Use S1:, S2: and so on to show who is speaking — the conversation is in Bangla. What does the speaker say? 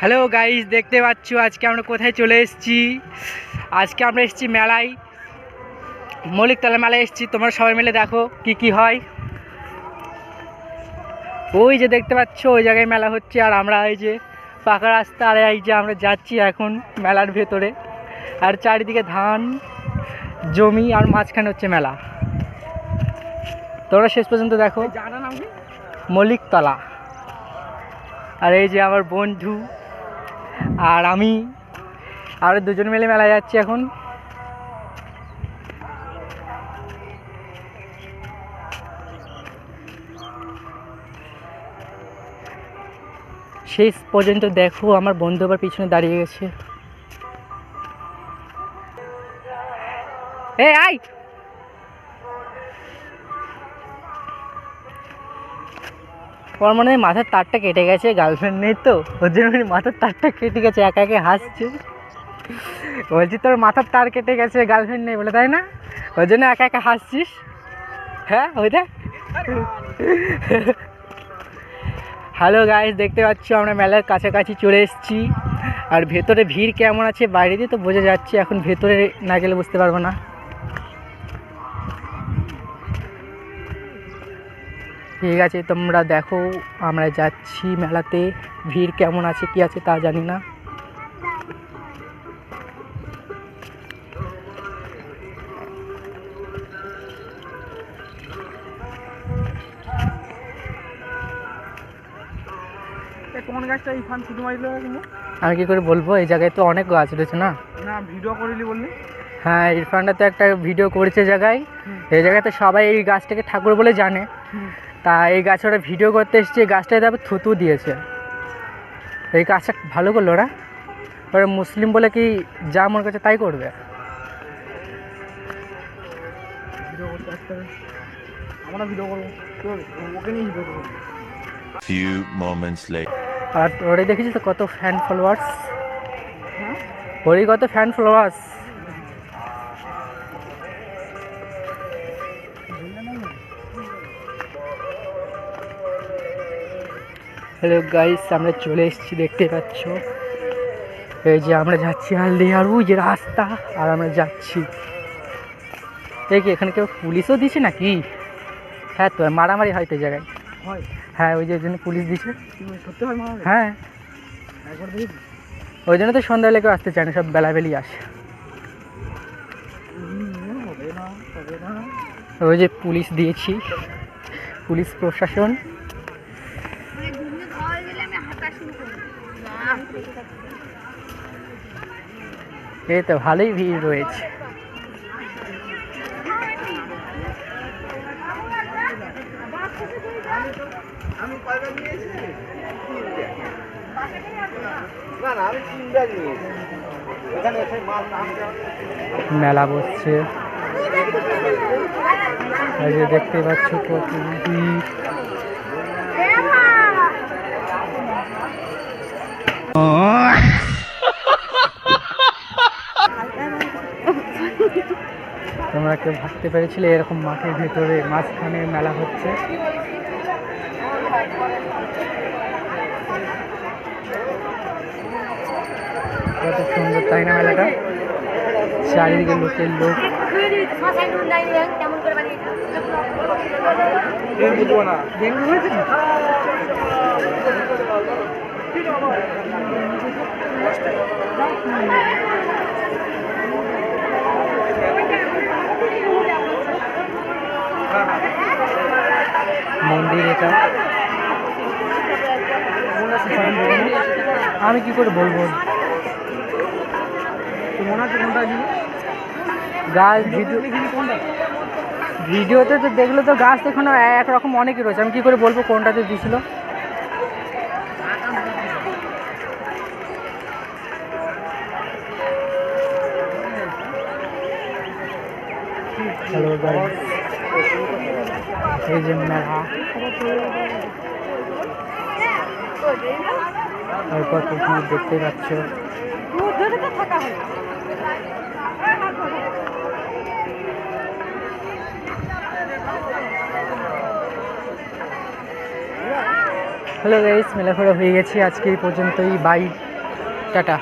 S1: হ্যালো গাইস দেখতে পাচ্ছ? আজকে আমরা কোথায় চলে এসেছি? আজকে আমরা এসেছি মেলায়। মৌলিকতলা মেলায় এসেছি। তোমরা সবাই মিলে দেখো কি কি হয়। ওই যে দেখতে পাচ্ছ ওই জায়গায় মেলা হচ্ছে। আর আমরা এই যে পাকা রাস্তা আর এই যে আমরা যাচ্ছি এখন মেলার ভেতরে। আর চারিদিকে ধান জমি আর মাঝখানে হচ্ছে মেলা। তোমরা শেষ পর্যন্ত দেখো। মল্লিকতলা। আর এই যে আমার বন্ধু আর আমি আর দুজন মিলে মেলায় যাচ্ছি এখন। শেষ পর্যন্ত দেখো, আমার বন্ধু আবার পিছনে দাঁড়িয়ে গেছে। এ আই ওর মনে হয় মাথার তারটা কেটে গেছে গার্লফ্রেন্ড নেই তো, ওর জন্য মাথার তারটা কেটে গেছে, একা একা হাসছে। বলছি তোর মাথার তার কেটে গেছে গার্লফ্রেন্ড নেই বলে, তাই না? ওর জন্য একা একা হাসছিস? হ্যাঁ ওইটা হ্যালো গাইস দেখতে পাচ্ছ আমরা মেলার কাছাকাছি চলে এসেছি। আর ভেতরে ভিড় কেমন আছে বাইরে দিয়ে তো বোঝা যাচ্ছে, এখন ভেতরে না গেলে বুঝতে পারব না। ঠিক আছে তোমরা দেখো আমরা যাচ্ছি মেলাতে। ভিড় কেমন আছে কি আছে তা জানি না।
S2: কোন গাছটা এই ফান শুধু মারিল
S1: আমি কি করে বলব এই জায়গায় তো অনেক গাছ রয়েছে না?
S2: না ভিডিও করিলি বললি?
S1: হ্যাঁ ইরফানটা তো একটা ভিডিও করেছে জায়গায়। এই জায়গায় তো সবাই এই গাছটাকে ঠাকুর বলে জানে। তা এই গাছে ওরা ভিডিও করতে এসছে এই গাছটায় তারপর থুতু দিয়েছে। এই গাছটা ভালো করল ওরা। ওরা মুসলিম বলে কি যা মনে করছে তাই করবে।
S2: ভিডিও করতে আসতে হবে। আমরা ভিডিও করব। ওকে নিয়ে ভিডিও করব।
S3: Few moments later.
S1: আর ওরে দেখেছিস তো কত ফ্যান ফলোয়ার্স
S2: হ্যাঁ?
S1: ওরই কত ফ্যান ফলোয়ার্স হ্যালো গাইস আমরা চলে এসেছি দেখতে পাচ্ছ? এই যে আমরা যাচ্ছি আর ওই যে রাস্তা আর আমরা যাচ্ছি। এই কি এখানে কেউ পুলিশও দিছে নাকি? হ্যাঁ তো মারামারি হয় তো জায়গায়।
S2: হ্যাঁ।
S1: ওই যে জন্য পুলিশ দিছে।
S2: হয়
S1: ওই জন্য তো সন্ধ্যাবেলা কেউ আসতে চায় না সব বেলাবেলি আসে। ওই যে পুলিশ দিয়েছি। পুলিশ প্রশাসন
S4: মানে ঘুমিয়ে খাওয়া হয়ে গেলে আমি হাঁটা শুরু করব
S1: এই তো ভালোই ভিড় রয়েছে। মেলা বসছে দেখতে পাচ্ছ কত তোমরা কেউ ভাবতে পেরেছিলে, এরকম মাঠের ভেতরে মাঝখানে মেলা হচ্ছে। কত সুন্দর, তাই না মেলাটা? চারিদিকে লোকের লোক। ডেঙ্গু হয়েছে আমি কি করে বলব? গাছ ভিডিও ভিডিওতে তো দেখলে তো গাছ এখনও একরকম অনেকই রয়েছে। আমি কি করে বলব কোনটাতে দিছিল? হ্যালো গাইস এই যে মেলা তারপর তুমি দেখতে পাচ্ছ হ্যালো গাইস মেলা ঘোরা হয়ে গেছে, আজকে এই পর্যন্তই বাই টাটা।